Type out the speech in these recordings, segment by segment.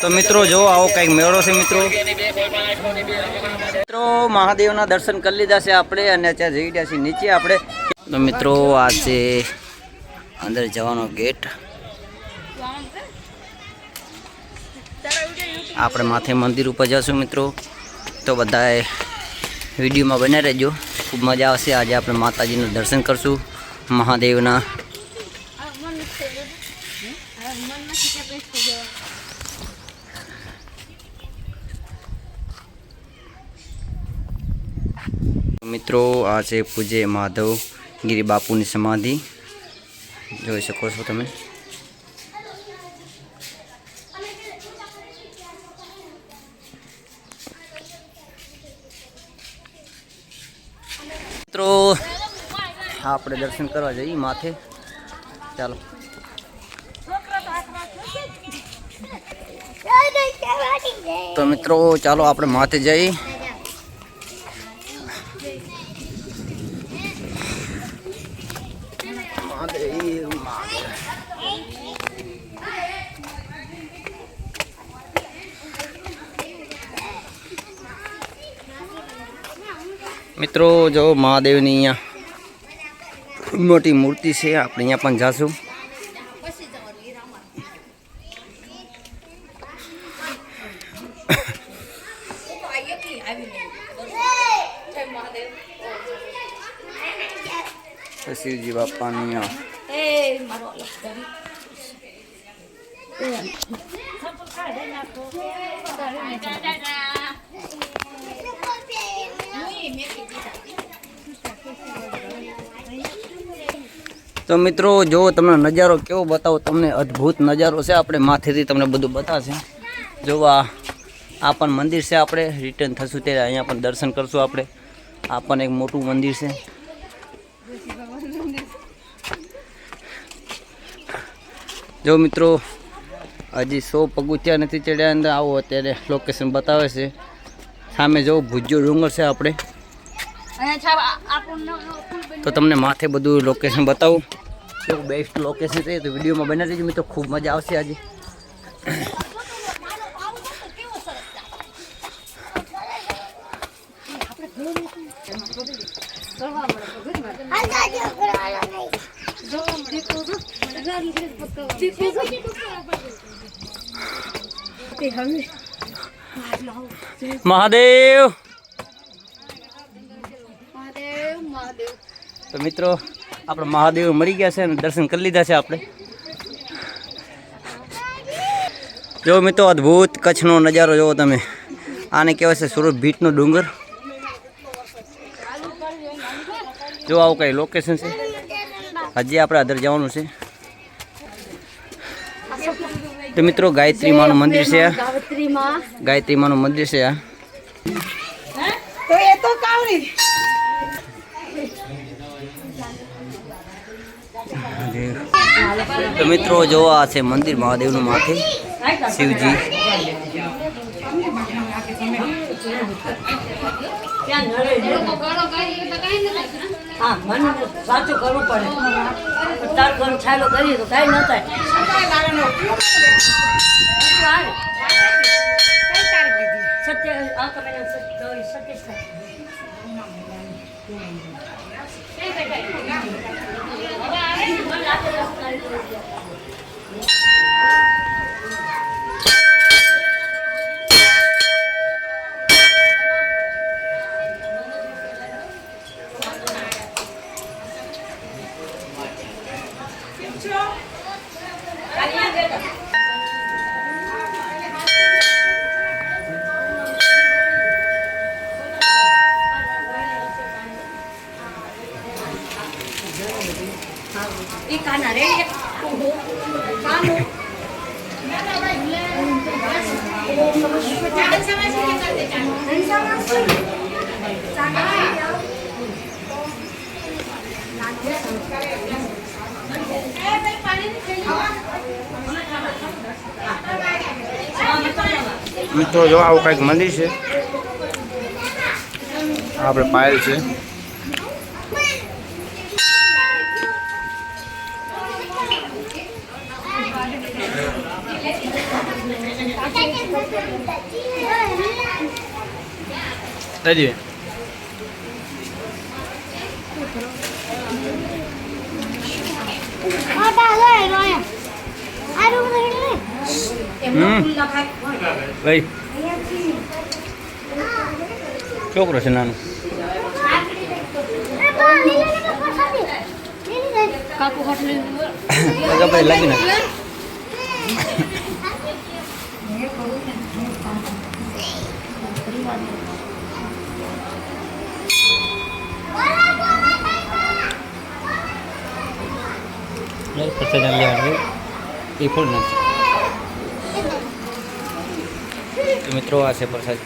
તો મિત્રો, જો આવો કંઈક મેળો છે મિત્રો. મિત્રો, મહાદેવના દર્શન કરી લીધા છે આપણે અને ત્યાં જઈ રહ્યા છીએ નીચે આપણે. તો મિત્રો, આ છે અંદર જવાનો ગેટ આપણે માથે મંદિર ઉપર જશું મિત્રો. તો બધાએ વિડીયોમાં બને રહેજો. ખૂબ મજા આવશે. આજે આપણે માતાજીનું દર્શન કરશું. મહાદેવના મિત્રો, આ છે પૂજ્ય માધવ ગિરી બાપુની સમાધિ. જોઈ શકો છો તમે. મિત્રો આપણે દર્શન કરવા જઈએ માથે. ચાલો. તો મિત્રો, ચાલો, આપણે માથે જઈએ મહાદેવ મહાદેવ મિત્રો જો મહાદેવની અહીંયા મોટી મૂર્તિ છે. આપણે અહીંયા પણ જાશું. શિવજી બાપાની તો મિત્રો, જો તમને નજારો કેવો બતાવો, તમને અદ્ભુત નજારો છે. આપણે માથેથી તમને બધું બતાવશે જો આ આ પણ મંદિર છે આપણે. રિટર્ન થશું ત્યારે અહીંયા પણ દર્શન કરશું આપણે. આ પણ એક મોટું મંદિર છે. જો મિત્રો હજી સો પગુથિયા નથી ચડ્યા અંદર આવો અત્યારે લોકેશન બતાવે છે. સામે જવું ભુજ્યો ડુંગર છે આપણે. તો તમને માથે બધું લોકેશન બતાવું. કેવું બેસ્ટ લોકેશન છે તો વિડીયોમાં બનાવી દેજો મિત્રો. ખૂબ મજા આવશે આજે. મહાદેવ! તો મિત્રો આપણે મહાદેવ મરી ગયા છે અને દર્શન કરી લીધા છે આપણે. જો મિત્રો અદ્ભુત કચ્છનો નજારો જોવો તમે. આને કહેવાય છે સુરત ભીટનો ડુંગર. જો આવું કંઈ લોકેશન છે? હજી આપણે અદર જવાનું છે. તો મિત્રો ગાયત્રી માનું મંદિર છે ગાયત્રી માનું મંદિર છે આ. તો મિત્રો જો આ છે મંદિર મહાદેવનું માથે શિવજી. હા? મને સાચું કરવું પડે. તાર ઘર છાયલો કરીએ તો કાંઈ ન થાય. સત્ય આ તમે સત્ય સત્ય કાનું મિત્રો જો આવું કંઈક મંદિર છે. આપણે પાયલ છે. હજી ભાઈ. છોકરો છે નાનો. ભાઈ લાગી નાખ. એ ફૂલ નાખ મિત્રો આ છે પ્રસાદ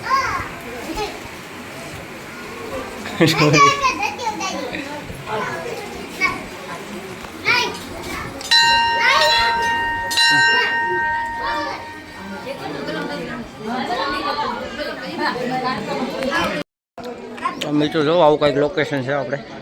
મિત્રો જો આવું કંઈક લોકેશન છે આપણે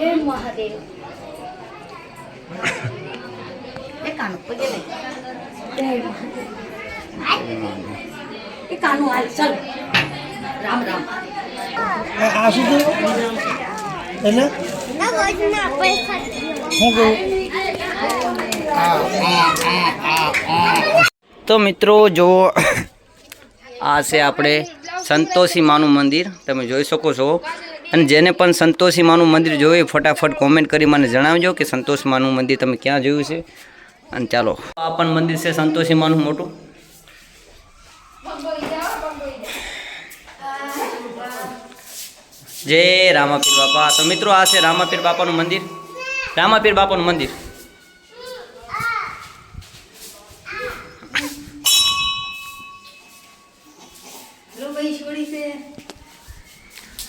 ગયું પણ ત્રીજું પ્લેન એ કાનું હાલ ચાલ. રામ રામ. આ શું એટલે શું કહ્યું? તો મિત્રો જો આ છે આપણે સંતોષી માનું મંદિર. તમે જોઈ શકો છો. અને જેને પણ સંતોષી માનું મંદિર જોયું, ફટાફટ કોમેન્ટ કરી મને જણાવજો કે સંતોષી માનું મંદિર તમે ક્યાં જોયું છે? અને ચાલો. આ પણ મંદિર છે સંતોષી માનું મોટું. જય રામાપીર બાપા. તો મિત્રો, આ છે રામાપીર બાપાનું મંદિર. રામાપીર બાપાનું મંદિર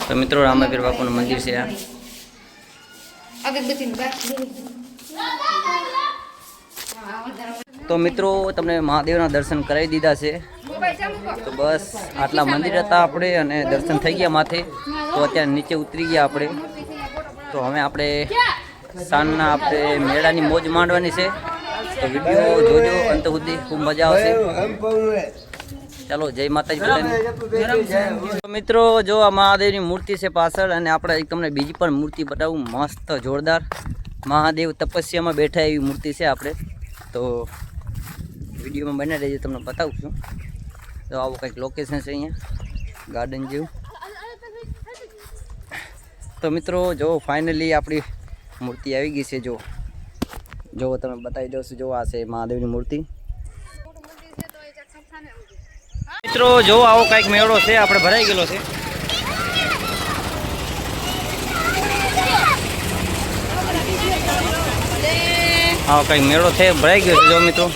તો મિત્રો, રામાપીર બાપુનું મંદિર છે તો મિત્રો, તમને મહાદેવના દર્શન કરાવી દીધા છે. તો બસ, આટલા મંદિર હતા આપણે અને દર્શન થઈ ગયા માથે. તો અત્યારે નીચે ઉતરી ગયા આપણે. તો હવે આપણે સાંજના આપણે મેળાની મોજ માંડવાની છે. તો વીડિયો જોજો, અંત સુધી ખૂબ મજા આવશે. ચાલો જય માતાજી મિત્રો જો આ મહાદેવની મૂર્તિ છે પાછળ અને આપણે એક તમને બીજી પણ મૂર્તિ બતાવું મસ્ત જોરદાર. મહાદેવ તપસ્યામાં બેઠા એવી મૂર્તિ છે આપણે. તો વિડીયોમાં બને રહેજો તમને બતાવું છું. તો આવું કંઈક લોકેશન છે અહીંયા ગાર્ડન જેવું. તો મિત્રો જો ફાઇનલી આપણી મૂર્તિ આવી ગઈ છે જો. જો તમે બતાવી દઉં છું જો આ છે મહાદેવની મૂર્તિ. મિત્રો જો આવો કંઈક મેળો છે, આપણે ભરાઈ ગયેલો છે. આવો કંઈક મેળો છે, ભરાઈ ગયો છે, જો મિત્રો.